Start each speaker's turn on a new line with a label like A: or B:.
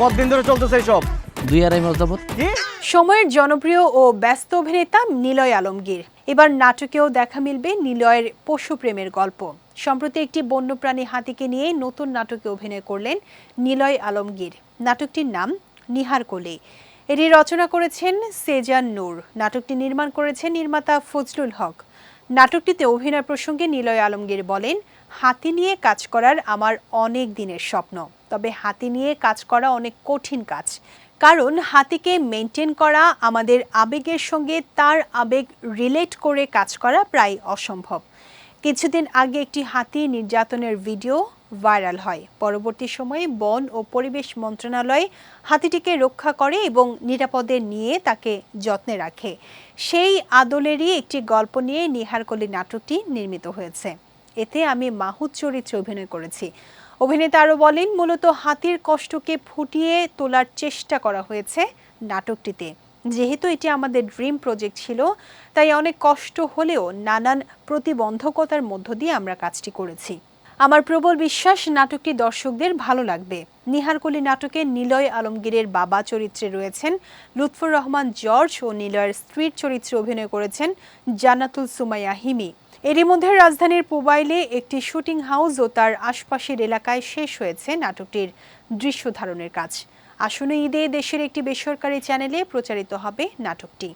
A: কতদিন ধরে চলতেছে সব
B: দুই আড়াই মাস যাবত
C: সময়ের জনপ্রিয় ও ব্যস্ত অভিনেতা নিলয় আলমগীর। এবার নাটকেও দেখা মিলবে নিলয়ের পশুপ্রেমের গল্প। সম্প্রতি একটি বন্যপ্রাণী হাতিকে নিয়ে নতুন নাটকে অভিনয় করলেন নিলয় আলমগীর। নাটকটির নাম নিহার কোলে। এটি রচনা করেছেন সেজান নূর। নাটকটি নির্মাণ করেছেন নির্মাতা ফজলুল হক। নাটকটিতে অভিনয় প্রসঙ্গে নিলয় আলমগীর বলেন, হাতি নিয়ে কাজ করার আমার অনেক দিনের স্বপ্ন, তবে হাতি নিয়ে কাজ করা অনেক কঠিন কাজ। কারণ হাতিকে মেনটেন করা, আমাদের আবেগের সঙ্গে তার আবেগ রিলেট করে কাজ করা প্রায় অসম্ভব। কিছুদিন আগে একটি হাতি নির্যাতনের ভিডিও ভাইরাল হয়। পরবর্তী সময়ে বন ও পরিবেশ মন্ত্রণালয় হাতিটিকে রক্ষা করে এবং নিরাপদে নিয়ে তাকে যত্নে রাখে। সেই আদলেরই একটি গল্প নিয়ে নিহারকলি নাটকটি নির্মিত হয়েছে। এতে আমি মাহুদ চরিত্রে অভিনয় করেছি। অভিনেতা আরও বলেন, মূলত হাতির কষ্টকে ফুটিয়ে তোলার চেষ্টা করা হয়েছে নাটকটিতে। যেহেতু এটি আমাদের ড্রিম প্রজেক্ট ছিল, তাই অনেক কষ্ট হলেও নানান প্রতিবন্ধকতার মধ্য দিয়ে আমরা কাজটি করেছি। আমার প্রবল বিশ্বাস নাটকটি দর্শকদের ভালো লাগবে। নিহারকলি নাটকে নিলয় আলমগীরের বাবা চরিত্রে রয়েছেন লুৎফর রহমান জর্জ ও নিলয়ের স্ত্রীর চরিত্রে অভিনয় করেছেন জান্নাতুল সুমাইয়া হিমি। এরই মধ্যে রাজধানীর পুবাইলে একটি শুটিং হাউস ও তার আশপাশের এলাকায় শেষ হয়েছে নাটকটির দৃশ্য ধারণের কাজ। আসন্ন ঈদে দেশের একটি বেসরকারি চ্যানেলে প্রচারিত হবে নাটকটি।